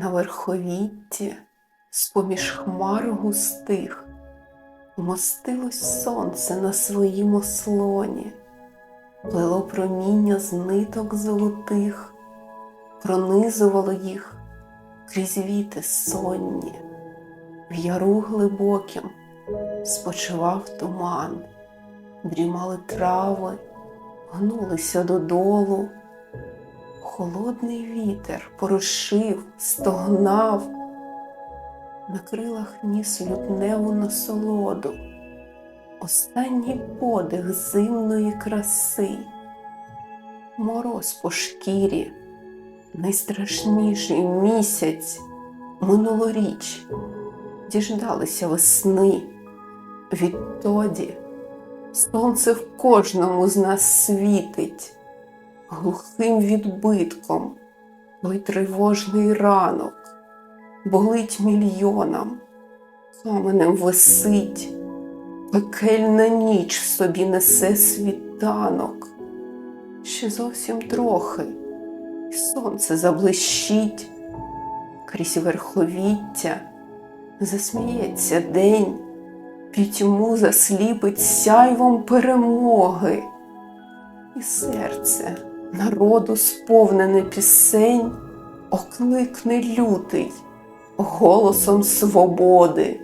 На верховітті, з-поміж хмар густих, Вмостилось сонце на своїм ослоні, плело проміння з ниток золотих, пронизувало їх крізь віти сонні, в яру глибоким спочивав туман, дрімали трави, гнулися додолу. Холодний вітер порушив, стогнав, на крилах ніс лютневу насолоду, останній подих зимної краси, мороз по шкірі, найстрашніший місяць. Минулоріч, діждалися весни. Відтоді сонце в кожному з нас світить глухим відбитком. Той тривожний ранок болить мільйонам, каменем висить, пекельна ніч в собі несе світанок. Ще зовсім трохи, і сонце заблищить, крізь верховіття засміється день, пітьму засліпить сяйвом перемоги, і серце народу сповнене пісень, окликне лютий голосом свободи.